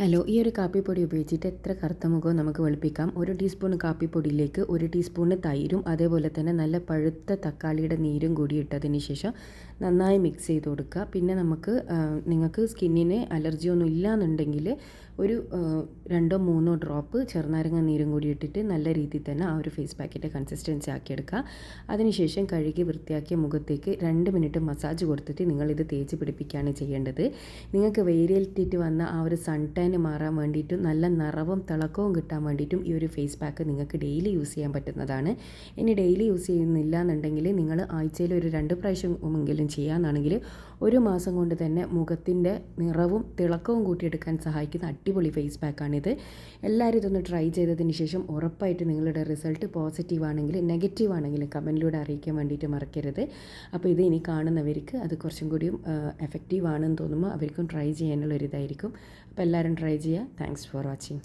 Hello ഈ ഒരു കാപ്പിപ്പൊടി ഉപയോഗിച്ചിട്ട് എത്ര കറുത്ത മുഖവും നമുക്ക് വെളുപ്പിക്കാം. ഒരു ടീസ്പൂൺ കാപ്പിപ്പൊടിയിലേക്ക് ഒരു ടീസ്പൂണ് തൈരും അതേപോലെ തന്നെ നല്ല പഴുത്ത തക്കാളിയുടെ നീരും കൂടി ഇട്ടതിന് ശേഷം നന്നായി മിക്സ് ചെയ്ത് കൊടുക്കുക. പിന്നെ നമുക്ക് നിങ്ങൾക്ക് സ്കിന്നിന് അലർജി ഒന്നും ഇല്ലാന്നുണ്ടെങ്കിൽ ഒരു രണ്ടോ മൂന്നോ ഡ്രോപ്പ് ചെറുനാരങ്ങ നീരും കൂടി ഇട്ടിട്ട് നല്ല രീതിയിൽ തന്നെ ആ ഒരു ഫേസ് പാക്കിന്റെ കൺസിസ്റ്റൻസി ആക്കിയെടുക്കുക. അതിനുശേഷം കഴുകി വൃത്തിയാക്കിയ മുഖത്തേക്ക് രണ്ട് മിനിറ്റ് മസാജ് കൊടുത്തിട്ട് നിങ്ങളിത് തേച്ച് പിടിപ്പിക്കുകയാണ് ചെയ്യേണ്ടത്. നിങ്ങൾക്ക് വെയിലേറ്റിട്ട് വന്ന ആ ഒരു സൺ ടാൻ മാറാൻ വേണ്ടിയിട്ടും നല്ല നിറവും തിളക്കവും കിട്ടാൻ വേണ്ടിയിട്ടും ഈ ഒരു ഫേസ് പാക്ക് നിങ്ങൾക്ക് ഡെയിലി യൂസ് ചെയ്യാൻ പറ്റുന്നതാണ്. ഇനി ഡെയിലി യൂസ് ചെയ്യുന്നില്ല എന്നുണ്ടെങ്കിൽ നിങ്ങൾ ആഴ്ചയിൽ ഒരു രണ്ട് പ്രാവശ്യമെങ്കിലും ചെയ്യാമെന്നാണെങ്കിൽ ഒരു മാസം കൊണ്ട് തന്നെ മുഖത്തിന്റെ നിറവും തിളക്കവും കൂട്ടിയെടുക്കാൻ സഹായിക്കുന്ന അടിപൊളി ഫേസ് പാക്കാണിത് എല്ലാവരും ഇതൊന്ന് ട്രൈ ചെയ്തതിന് ശേഷം ഉറപ്പായിട്ട് നിങ്ങളുടെ റിസൾട്ട് പോസിറ്റീവ് ആണെങ്കിൽ നെഗറ്റീവ് ആണെങ്കിൽ കമന്റിലൂടെ അറിയിക്കാൻ വേണ്ടിയിട്ട് മറക്കരുത്. അപ്പോൾ ഇത് ഇനി കാണുന്നവർക്ക് അത് കുറച്ചും കൂടിയും എഫക്റ്റീവ് ആണെന്ന് തോന്നുമ്പോൾ അവർക്കും ട്രൈ ചെയ്യാനുള്ള ഒരു ഇതായിരിക്കും അപ്പോൾ എല്ലാവരും ട്രൈ ചെയ്യുക താങ്ക്സ് ഫോർ വാച്ചിങ്